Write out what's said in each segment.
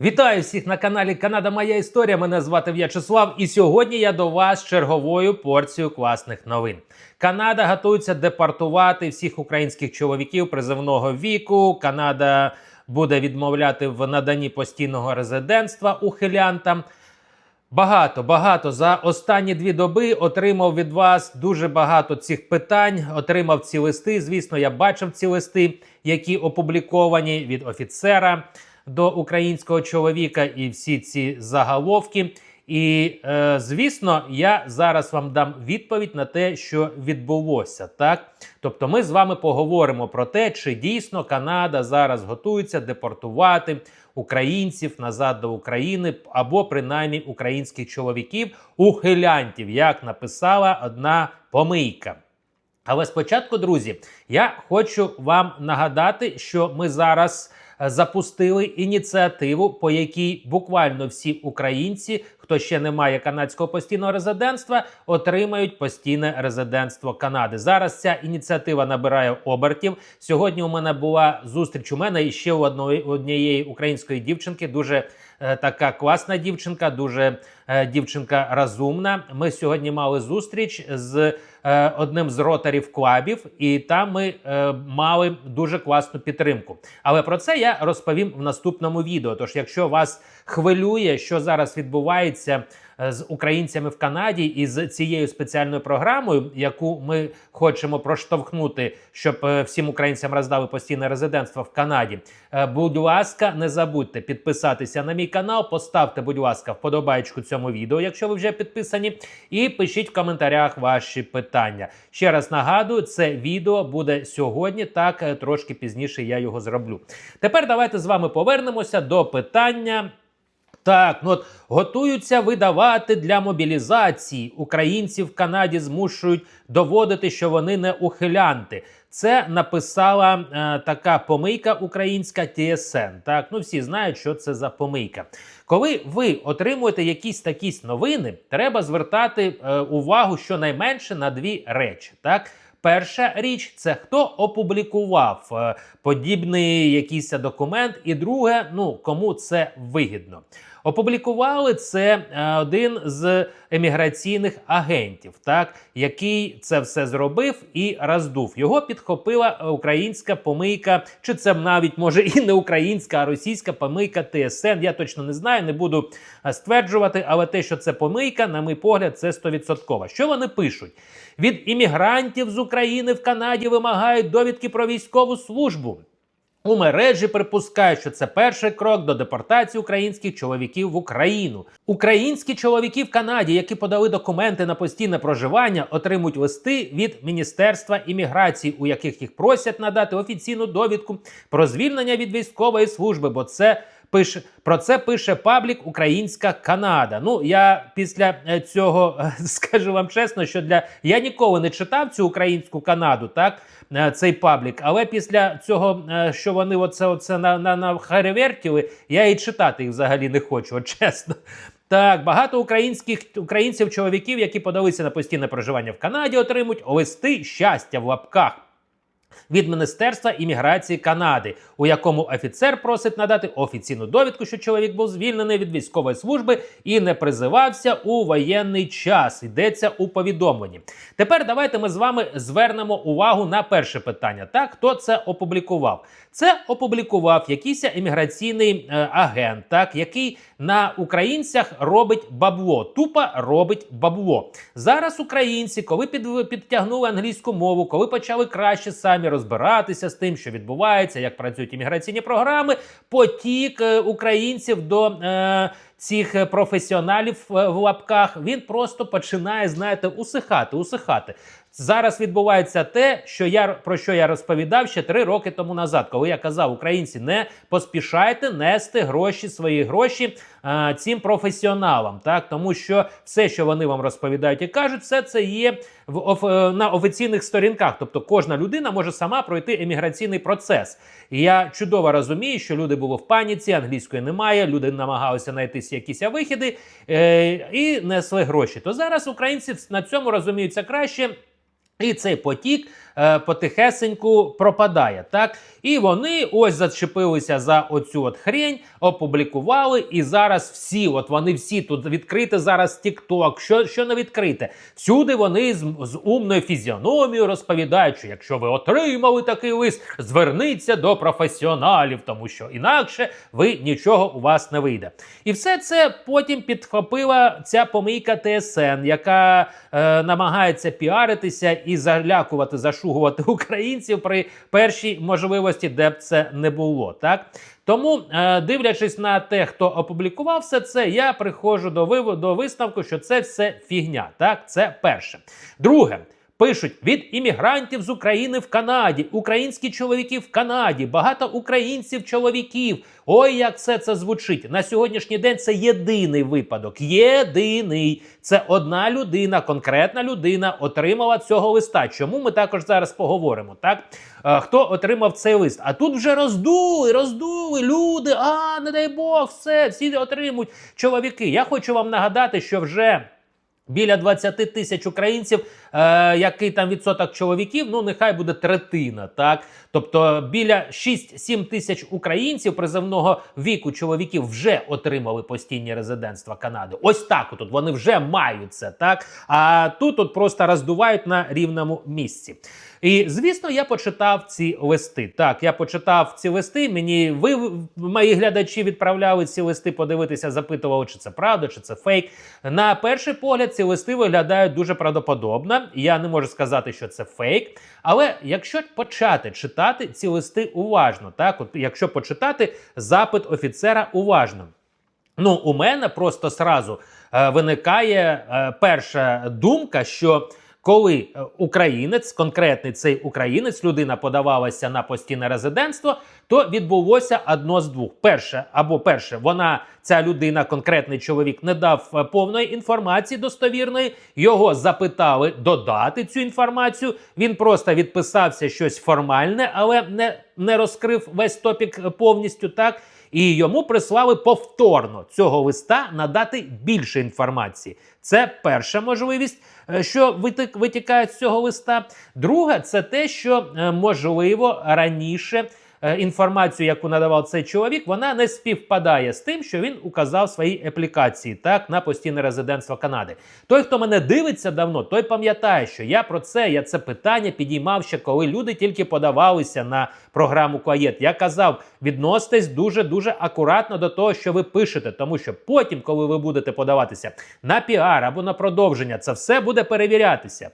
Вітаю всіх на каналі Канада Моя Історія. Мене звати В'ячеслав, і сьогодні я до вас черговою порцією класних новин. Канада готується депортувати всіх українських чоловіків призовного віку. Канада буде відмовляти в наданні постійного резидентства ухилянтам. Багато, багато за останні дві доби отримав від вас дуже багато цих питань. Отримав ці листи. Звісно, я бачив ці листи, які опубліковані від офіцера до українського чоловіка, і всі ці заголовки. І е, звісно, я зараз вам дам відповідь на те, що відбулося. Так, тобто, ми з вами поговоримо про те, чи дійсно Канада зараз готується депортувати українців назад до України або принаймні українських чоловіків ухилянтів, як написала одна помийка. Але спочатку, друзі, я хочу вам нагадати, що ми зараз запустили ініціативу, по якій буквально всі українці, хто ще не має канадського постійного резидентства, отримають постійне резидентство Канади. Зараз ця ініціатива набирає обертів. Сьогодні у мене була зустріч. У мене і ще у одної однієї української дівчинки, дуже е, така класна дівчинка, дуже е, дівчинка розумна. Ми сьогодні мали зустріч з одним з роторів клабів, і там ми е, мали дуже класну підтримку. Але про це я розповім в наступному відео. Тож, якщо вас хвилює, що зараз відбувається е, з українцями в Канаді і з цією спеціальною програмою, яку ми хочемо проштовхнути, щоб е, всім українцям роздали постійне резидентство в Канаді. е, Будь ласка, не забудьте підписатися на мій канал. Поставте, будь ласка, вподобайку цьому відео, якщо ви вже підписані, і пишіть в коментарях ваші питання. Ще раз нагадую, це відео буде сьогодні, так е, трошки пізніше я його зроблю. Тепер давайте з вами повернемося до питання. Так, ну от готуються видавати для мобілізації. Українців в Канаді змушують доводити, що вони не ухилянти. Це написала е, така помийка українська TSN. Так, ну всі знають, що це за помийка. Коли ви отримуєте якісь такі новини, треба звертати е, увагу щонайменше на дві речі. Так. Перша річ це хто опублікував е, подібний якийсь документ, і друге, ну кому це вигідно. Опублікували це е, один з еміграційних агентів, так який це все зробив і роздув. Його підхопила українська помийка, чи це навіть може і не українська, а російська помийка ТСН. Я точно не знаю, не буду е, стверджувати, але те, що це помийка, на мій погляд, це стовідсотково. Що вони пишуть? Від іммігрантів з України в Канаді вимагають довідки про військову службу. У мережі припускають, що це перший крок до депортації українських чоловіків в Україну. Українські чоловіки в Канаді, які подали документи на постійне проживання, отримують листи від Міністерства імміграції, у яких їх просять надати офіційну довідку про звільнення від військової служби, бо це пише про це пише паблік Українська Канада. Ну я після е, цього е, скажу вам чесно, що для я ніколи не читав цю українську Канаду, так е, цей паблік. Але після цього, що вони оце, оце на, на, на харевертіли, я і читати їх взагалі не хочу, от чесно. Так, багато українських українців, чоловіків, які подалися на постійне проживання в Канаді, отримують листи щастя в лапках від Міністерства імміграції Канади, у якому офіцер просить надати офіційну довідку, що чоловік був звільнений від військової служби і не призивався у воєнний час. Йдеться у повідомленні. Тепер давайте ми з вами звернемо увагу на перше питання. Так, хто це опублікував? Це опублікував якийсь імміграційний е, агент, так який на українцях робить бабло, тупо робить бабло. Зараз українці, коли під, підтягнули англійську мову, коли почали краще самі розбиратися з тим, що відбувається, як працюють імміграційні програми, потік е, українців до. Е, Цих е, професіоналів е, в лапках він просто починає, знаєте, усихати, усихати. Зараз відбувається те, що я про що я розповідав ще три роки тому назад, коли я казав, українці, не поспішайте нести гроші, свої гроші цим професіоналам, так тому що все, що вони вам розповідають і кажуть, все це є в оф, е, на офіційних сторінках. Тобто, кожна людина може сама пройти еміграційний процес. І я чудово розумію, що люди були в паніці, англійської немає, люди намагалися знайти якісь вихіди е, і несли гроші. То зараз українці на цьому розуміються краще. І цей потік е, потихесеньку пропадає. Так, і вони ось зачепилися за оцю от хрень, опублікували, і зараз всі, от вони всі тут відкрите зараз TikTok, що, що не відкрите. Всюди вони з, з умною фізіономією розповідають, що якщо ви отримали такий лист, зверніться до професіоналів, тому що інакше ви нічого у вас не вийде. І все це потім підхопила ця помийка ТСН, яка е, намагається піаритися і залякувати, зашугувати українців при першій можливості, де б це не було. Так тому, е, дивлячись на те, хто опублікував все це, я приходжу до виводу до висновку, що це все фігня. Так, це перше. Друге. Пишуть від іммігрантів з України в Канаді, українські чоловіки в Канаді, багато українців, чоловіків. Ой, як все це звучить на сьогоднішній день. Це єдиний випадок. Єдиний. Це одна людина, конкретна людина отримала цього листа. Чому ми також зараз поговоримо? Так Е, хто отримав цей лист? А тут вже роздули, роздули люди. А не дай Бог, все, всі отримують чоловіки. Я хочу вам нагадати, що вже. Біля 20 тисяч українців, е, який там відсоток чоловіків, ну нехай буде третина, так тобто біля 6-7 тисяч українців призовного віку чоловіків вже отримали постійні резидентства Канади. Ось так от вони вже мають це, так а тут от просто роздувають на рівному місці. І звісно, я почитав ці листи. Так, я почитав ці листи. Мені ви, мої глядачі, відправляли ці листи подивитися, запитували, чи це правда, чи це фейк. На перший погляд, ці листи виглядають дуже правдоподобно. Я не можу сказати, що це фейк. Але якщо почати читати ці листи уважно, так, от якщо почитати запит офіцера уважно. Ну, у мене просто сразу е, виникає е, перша думка, що коли е, українець, конкретний цей українець, людина подавалася на постійне резидентство, то відбулося одно з двох. Перше, або перше, вона, ця людина, конкретний чоловік, не дав е, повної інформації достовірної. Його запитали додати цю інформацію. Він просто відписався щось формальне, але не, не розкрив весь топік повністю так. І йому прислали повторно цього листа надати більше інформації. Це перша можливість, е, що витик- витікає з цього листа. Друга це те, що е, можливо раніше. Е, Інформацію, яку надавав цей чоловік, вона не співпадає з тим, що він указав в своїй аплікації так на постійне резидентство Канади. Той, хто мене дивиться давно, той пам'ятає, що я про це, я це питання підіймав ще коли люди тільки подавалися на програму Куаєт. Я казав, відноситесь дуже дуже акуратно до того, що ви пишете, тому що потім, коли ви будете подаватися на піар або на продовження, це все буде перевірятися.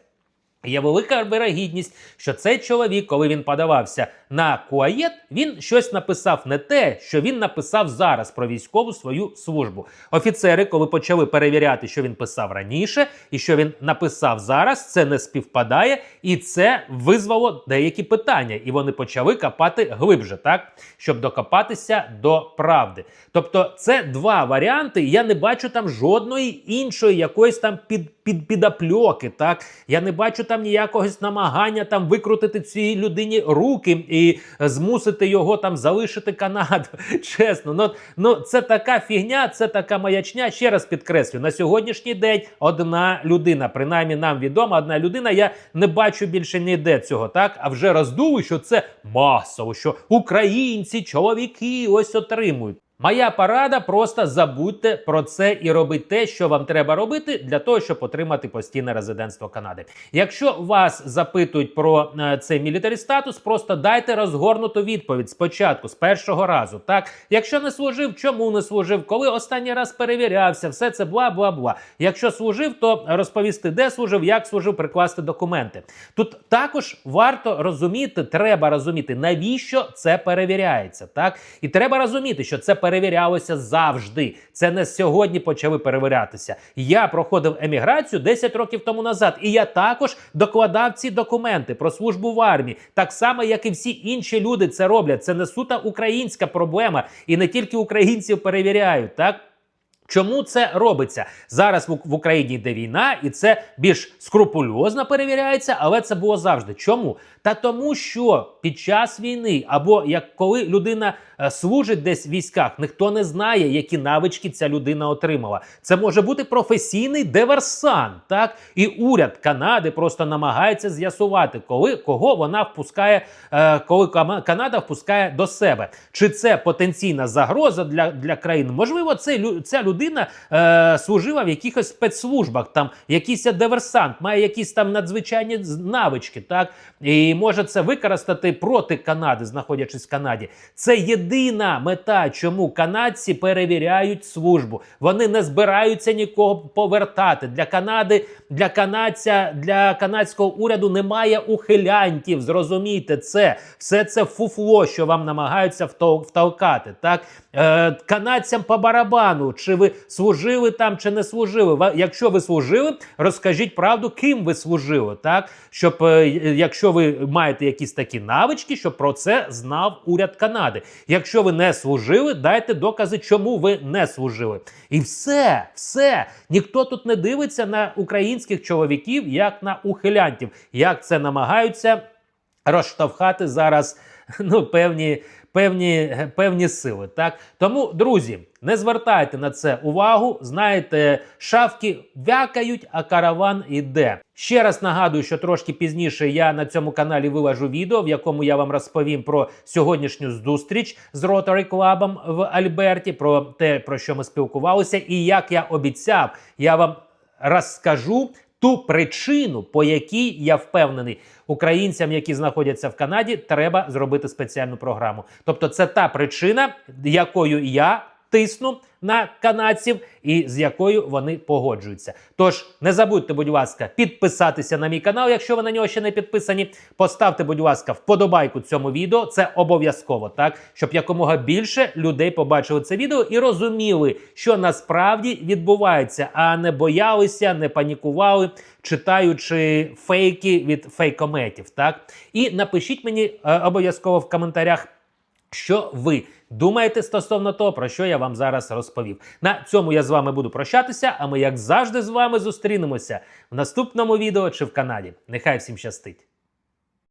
Є велика вирогідність, що цей чоловік, коли він подавався на Куаєт, він щось написав не те, що він написав зараз про військову свою службу. Офіцери, коли почали перевіряти, що він писав раніше, і що він написав зараз, це не співпадає, і це визвало деякі питання. І вони почали копати глибше, так щоб докопатися до правди. Тобто, це два варіанти. Я не бачу там жодної іншої якоїсь там під, під підапльоки. Так я не бачу там ніякого намагання там викрутити цій людині руки і змусити його там залишити Канаду. Чесно, ну, ну це така фігня, це така маячня. Ще раз підкреслю, на сьогоднішній день одна людина, принаймні нам відома, одна людина. Я не бачу більше ніде цього, так а вже роздули, що це масово, що українці, чоловіки ось отримують. Моя порада просто забудьте про це і робіть те, що вам треба робити для того, щоб отримати постійне резидентство Канади. Якщо вас запитують про е, цей мілітарі статус, просто дайте розгорнуту відповідь спочатку, з першого разу. Так, якщо не служив, чому не служив, коли останній раз перевірявся, все це бла бла бла. Якщо служив, то розповісти, де служив, як служив, прикласти документи. Тут також варто розуміти, треба розуміти, навіщо це перевіряється. Так, і треба розуміти, що це перевірялося завжди. Це не сьогодні почали перевірятися. Я проходив еміграцію 10 років тому назад, і я також докладав ці документи про службу в армії, так само, як і всі інші люди це роблять. Це не суто українська проблема, і не тільки українців перевіряють, так. Чому це робиться зараз в, Україні йде війна, і це більш скрупульозно перевіряється, але це було завжди. Чому? Та тому, що під час війни, або як коли людина служить десь в військах, ніхто не знає, які навички ця людина отримала. Це може бути професійний диверсант, так і уряд Канади просто намагається з'ясувати, коли кого вона впускає, е, коли Канада впускає до себе. Чи це потенційна загроза для, для країн? Можливо, це ця людина е, служила в якихось спецслужбах, там якийсь диверсант, має якісь там надзвичайні навички, так і може це використати проти Канади, знаходячись в Канаді. Це єдина мета, чому канадці перевіряють службу. Вони не збираються нікого повертати. Для Канади, для канадця, для канадського уряду немає ухилянтів. Зрозумійте це. Все це фуфло, що вам намагаються втол- втолкати. Так е, канадцям по барабану, чи ви служили там, чи не служили. Якщо ви служили, розкажіть правду, ким ви служили, так щоб е, якщо ви маєте якісь такі навички, щоб про це знав уряд Канади. Якщо ви не служили, дайте докази, чому ви не служили. І все, все. Ніхто тут не дивиться на українських чоловіків як на ухилянтів, як це намагаються розштовхати зараз ну, певні, певні, певні сили. Так? Тому, друзі, не звертайте на це увагу. Знаєте, шавки вякають, а караван іде. Ще раз нагадую, що трошки пізніше я на цьому каналі вилажу відео, в якому я вам розповім про сьогоднішню зустріч з Rotary Club в Альберті, про те, про що ми спілкувалися, і як я обіцяв, я вам розкажу ту причину, по якій я впевнений, українцям, які знаходяться в Канаді, треба зробити спеціальну програму. Тобто, це та причина, якою я тисну на канадців і з якою вони погоджуються. Тож не забудьте, будь ласка, підписатися на мій канал, якщо ви на нього ще не підписані. Поставте, будь ласка, вподобайку цьому відео. Це обов'язково, так щоб якомога більше людей побачили це відео і розуміли, що насправді відбувається, а не боялися, не панікували, читаючи фейки від фейкометів. Так і напишіть мені е, обов'язково в коментарях. Що ви думаєте стосовно того, про що я вам зараз розповів? На цьому я з вами буду прощатися, а ми, як завжди, з вами зустрінемося в наступному відео чи в Канаді. Нехай всім щастить!